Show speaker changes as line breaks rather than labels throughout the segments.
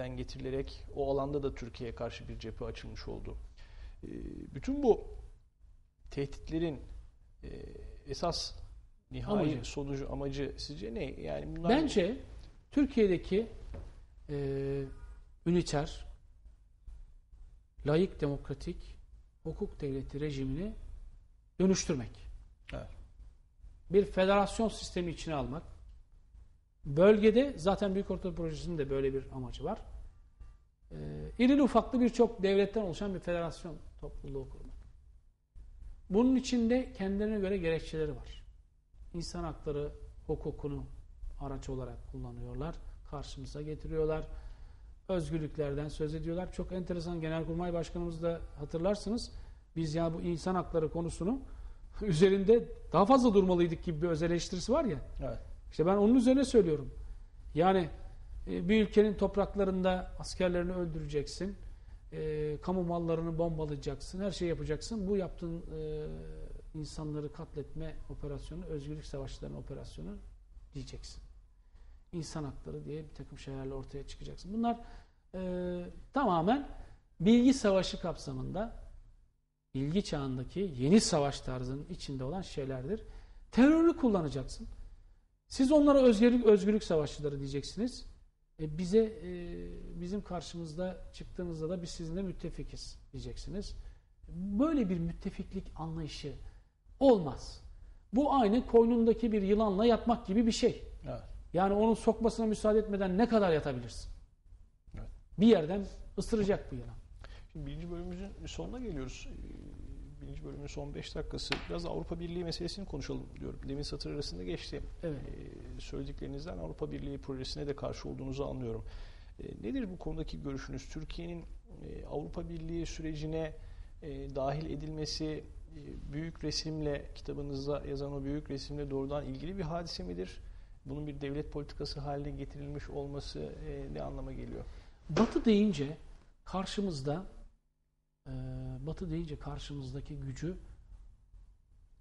yeniden getirilerek o alanda da Türkiye'ye karşı bir cephe açılmış oldu. E, bütün bu tehditlerin e, esas nihai
Amacı.
sonucu amacı sizce ne? Yani bunlar
Bence Türkiye'deki e, üniter, layık, demokratik hukuk devleti rejimini dönüştürmek.
Evet.
Bir federasyon sistemi içine almak. Bölgede zaten Büyük Orta Projesi'nin de böyle bir amacı var. E, irili ufaklı birçok devletten oluşan bir federasyon topluluğu kurmak. Bunun içinde kendilerine göre gerekçeleri var. İnsan hakları hukukunu araç olarak kullanıyorlar. Karşımıza getiriyorlar. Özgürlüklerden söz ediyorlar. Çok enteresan Genelkurmay Başkanımız da hatırlarsınız. Biz ya bu insan hakları konusunu üzerinde daha fazla durmalıydık gibi bir öz eleştirisi var ya.
Evet.
İşte ben onun üzerine söylüyorum. Yani bir ülkenin topraklarında askerlerini öldüreceksin. E, kamu mallarını bombalayacaksın. Her şeyi yapacaksın. Bu yaptığın e, insanları katletme operasyonu, özgürlük savaşçılarının operasyonu diyeceksin. İnsan hakları diye bir takım şeylerle ortaya çıkacaksın. Bunlar e, tamamen bilgi savaşı kapsamında bilgi çağındaki yeni savaş tarzının içinde olan şeylerdir. Terörü kullanacaksın. Siz onlara özgürlük, özgürlük savaşçıları diyeceksiniz. E, bize e, bizim karşımızda çıktığınızda da biz sizinle müttefikiz diyeceksiniz. Böyle bir müttefiklik anlayışı olmaz. Bu aynı koynundaki bir yılanla yatmak gibi bir şey.
Evet.
Yani onun sokmasına müsaade etmeden ne kadar yatabilirsin?
Evet.
Bir yerden ısıracak bu yılan.
Şimdi birinci bölümümüzün sonuna geliyoruz. Birinci bölümün son 5 dakikası. Biraz Avrupa Birliği meselesini konuşalım diyorum. Demin satır arasında geçti.
Evet.
Ee, söylediklerinizden Avrupa Birliği projesine de karşı olduğunuzu anlıyorum. Ee, nedir bu konudaki görüşünüz? Türkiye'nin e, Avrupa Birliği sürecine e, dahil edilmesi e, büyük resimle, kitabınızda yazan o büyük resimle doğrudan ilgili bir hadise midir? Bunun bir devlet politikası haline getirilmiş olması e, ne anlama geliyor?
Batı deyince karşımızda Batı deyince karşımızdaki gücü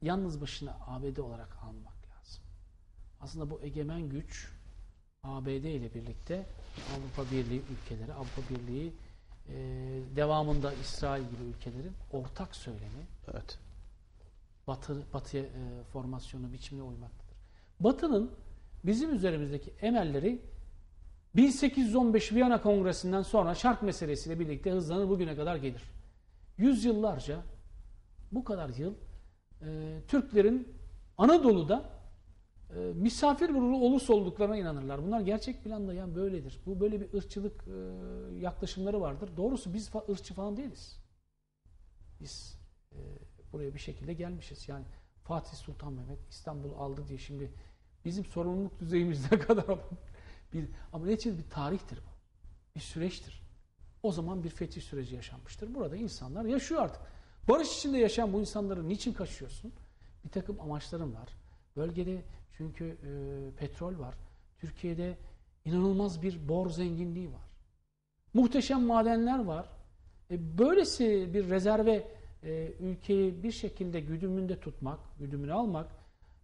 yalnız başına ABD olarak almak lazım. Aslında bu egemen güç ABD ile birlikte Avrupa Birliği ülkeleri, Avrupa Birliği e, devamında İsrail gibi ülkelerin ortak söylemi
Evet.
Batı, batıya e, formasyonu biçimine uymaktadır. Batı'nın bizim üzerimizdeki emelleri 1815 Viyana Kongresi'nden sonra şark meselesiyle birlikte hızlanır bugüne kadar gelir. Yüzyıllarca bu kadar yıl e, Türklerin Anadolu'da e, misafir bir ulus olduklarına inanırlar. Bunlar gerçek planda yani böyledir. Bu böyle bir ırkçılık e, yaklaşımları vardır. Doğrusu biz fa- ırkçı falan değiliz. Biz e, buraya bir şekilde gelmişiz. Yani Fatih Sultan Mehmet İstanbul'u aldı diye şimdi bizim sorumluluk düzeyimiz ne kadar bir ama neticede bir tarihtir bu. Bir süreçtir. O zaman bir fetih süreci yaşanmıştır. Burada insanlar yaşıyor artık. Barış içinde yaşayan bu insanları niçin kaçıyorsun? Bir takım amaçların var. Bölgede çünkü e, petrol var. Türkiye'de inanılmaz bir bor zenginliği var. Muhteşem madenler var. E, böylesi bir rezerve e, ülkeyi bir şekilde güdümünde tutmak, güdümünü almak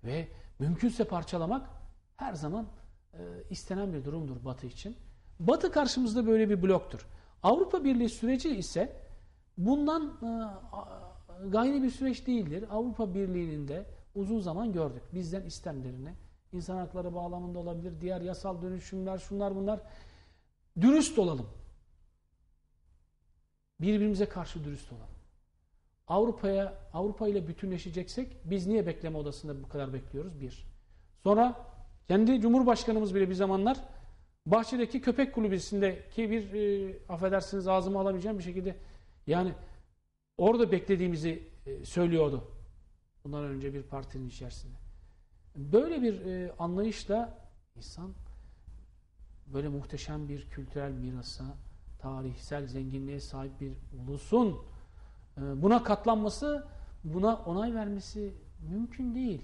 ve mümkünse parçalamak her zaman e, istenen bir durumdur Batı için. Batı karşımızda böyle bir bloktur. Avrupa Birliği süreci ise bundan e, gayri bir süreç değildir. Avrupa Birliği'nin de uzun zaman gördük. Bizden istemlerini, insan hakları bağlamında olabilir, diğer yasal dönüşümler, şunlar bunlar. Dürüst olalım. Birbirimize karşı dürüst olalım. Avrupa'ya Avrupa ile bütünleşeceksek biz niye bekleme odasında bu kadar bekliyoruz? Bir. Sonra kendi Cumhurbaşkanımız bile bir zamanlar Bahçe'deki köpek kulübesindeki bir e, affedersiniz ağzıma alamayacağım bir şekilde yani orada beklediğimizi e, söylüyordu. Bundan önce bir partinin içerisinde. Böyle bir e, anlayışla insan böyle muhteşem bir kültürel mirasa, tarihsel zenginliğe sahip bir ulusun e, buna katlanması, buna onay vermesi mümkün değil.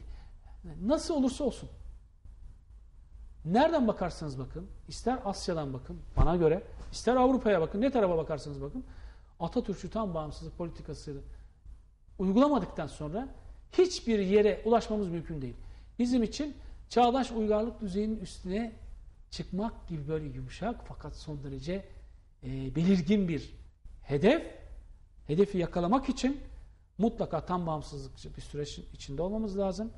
Nasıl olursa olsun. Nereden bakarsanız bakın, ister Asya'dan bakın bana göre, ister Avrupa'ya bakın, ne tarafa bakarsanız bakın, Atatürkçü tam bağımsızlık politikası uygulamadıktan sonra hiçbir yere ulaşmamız mümkün değil. Bizim için çağdaş uygarlık düzeyinin üstüne çıkmak gibi böyle yumuşak fakat son derece e, belirgin bir hedef. Hedefi yakalamak için mutlaka tam bağımsızlıkçı bir süreç içinde olmamız lazım.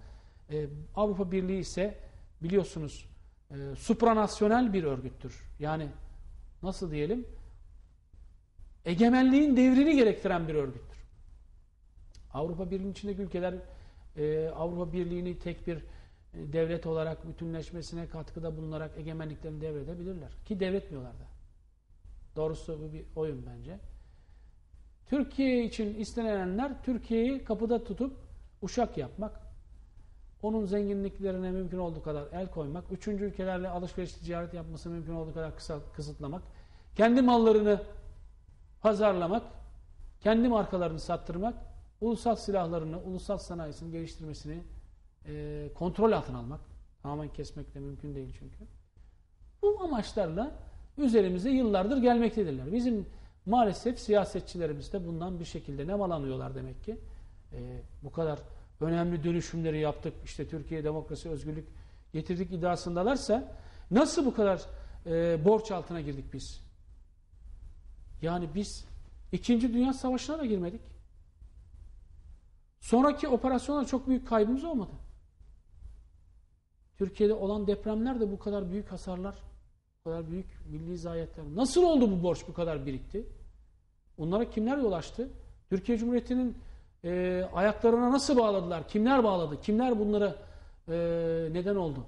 E, Avrupa Birliği ise biliyorsunuz e, supranasyonel bir örgüttür. Yani nasıl diyelim? Egemenliğin devrini gerektiren bir örgüttür. Avrupa Birliği'nin içindeki ülkeler e, Avrupa Birliği'ni tek bir e, devlet olarak bütünleşmesine katkıda bulunarak egemenliklerini devredebilirler. Ki devretmiyorlar da. Doğrusu bu bir oyun bence. Türkiye için istenenler Türkiye'yi kapıda tutup uşak yapmak, onun zenginliklerine mümkün olduğu kadar el koymak, üçüncü ülkelerle alışveriş ticaret yapması mümkün olduğu kadar kısa, kısıtlamak, kendi mallarını pazarlamak, kendi markalarını sattırmak, ulusal silahlarını, ulusal sanayisini geliştirmesini e, kontrol altına almak. Tamamen kesmek de mümkün değil çünkü. Bu amaçlarla üzerimize yıllardır gelmektedirler. Bizim maalesef siyasetçilerimiz de bundan bir şekilde nemalanıyorlar demek ki. E, bu kadar önemli dönüşümleri yaptık. İşte Türkiye demokrasi, özgürlük getirdik iddiasındalarsa nasıl bu kadar e, borç altına girdik biz? Yani biz İkinci Dünya Savaşı'na da girmedik. Sonraki operasyonda çok büyük kaybımız olmadı. Türkiye'de olan depremler de bu kadar büyük hasarlar, bu kadar büyük milli zayiatlar. Nasıl oldu bu borç bu kadar birikti? Onlara kimler yol açtı? Türkiye Cumhuriyeti'nin e, ayaklarına nasıl bağladılar? Kimler bağladı? Kimler bunlara e, neden oldu?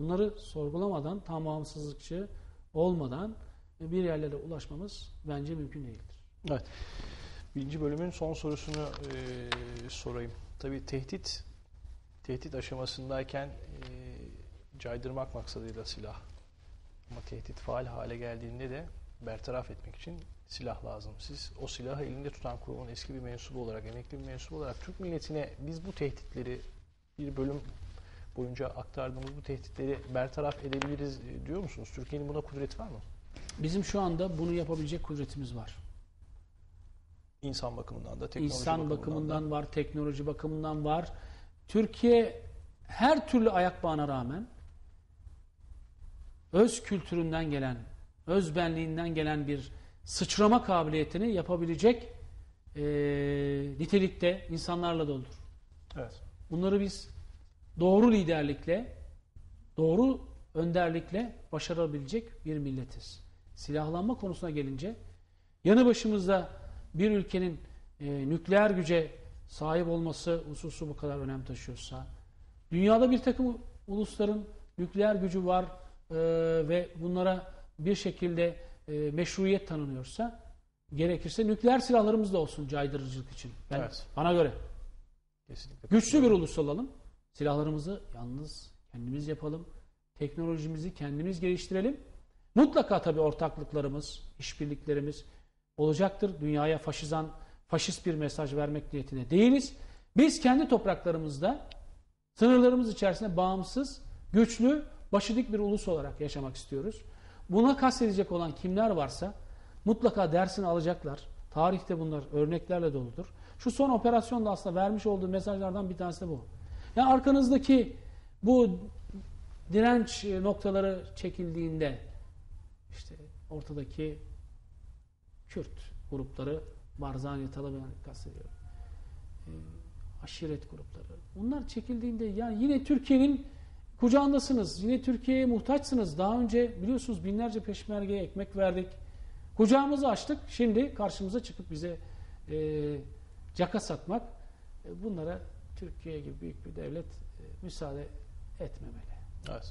Onları sorgulamadan, tam bağımsızlıkçı olmadan bir yerlere ulaşmamız bence mümkün değildir.
Evet. Birinci bölümün son sorusunu e, sorayım. Tabii tehdit tehdit aşamasındayken e, caydırmak maksadıyla silah. Ama tehdit faal hale geldiğinde de bertaraf etmek için silah lazım. Siz o silahı elinde tutan kurumun eski bir mensubu olarak, emekli bir mensubu olarak Türk milletine biz bu tehditleri bir bölüm boyunca aktardığımız bu tehditleri bertaraf edebiliriz e, diyor musunuz? Türkiye'nin buna kudreti var mı?
Bizim şu anda bunu yapabilecek kudretimiz var.
İnsan bakımından da, teknoloji
İnsan
bakımından,
bakımından
da.
var, teknoloji bakımından var. Türkiye her türlü ayak bağına rağmen öz kültüründen gelen, öz benliğinden gelen bir sıçrama kabiliyetini yapabilecek e, nitelikte insanlarla doludur.
Evet.
Bunları biz doğru liderlikle, doğru önderlikle başarabilecek bir milletiz. Silahlanma konusuna gelince yanı başımızda bir ülkenin e, nükleer güce sahip olması hususu bu kadar önem taşıyorsa, dünyada bir takım ulusların nükleer gücü var e, ve bunlara bir şekilde e, meşruiyet tanınıyorsa, gerekirse nükleer silahlarımız da olsun caydırıcılık için. Ben,
Evet.
Bana göre.
Kesinlikle.
Güçlü bir ulus olalım. Silahlarımızı yalnız kendimiz yapalım. Teknolojimizi kendimiz geliştirelim. Mutlaka tabii ortaklıklarımız, işbirliklerimiz olacaktır. Dünyaya faşizan, faşist bir mesaj vermek niyetinde değiliz. Biz kendi topraklarımızda sınırlarımız içerisinde bağımsız, güçlü, başı dik bir ulus olarak yaşamak istiyoruz. Buna kastedecek olan kimler varsa mutlaka dersini alacaklar. Tarihte bunlar örneklerle doludur. Şu son operasyonda aslında vermiş olduğu mesajlardan bir tanesi de bu. Yani arkanızdaki bu direnç noktaları çekildiğinde işte ortadaki Kürt grupları Barzani Taliban kastediyorum. E, aşiret grupları. Bunlar çekildiğinde yani yine Türkiye'nin kucağındasınız. Yine Türkiye'ye muhtaçsınız. Daha önce biliyorsunuz binlerce peşmergeye ekmek verdik. Kucağımızı açtık. Şimdi karşımıza çıkıp bize e, caka satmak e, bunlara Türkiye gibi büyük bir devlet e, müsaade etmemeli.
Evet.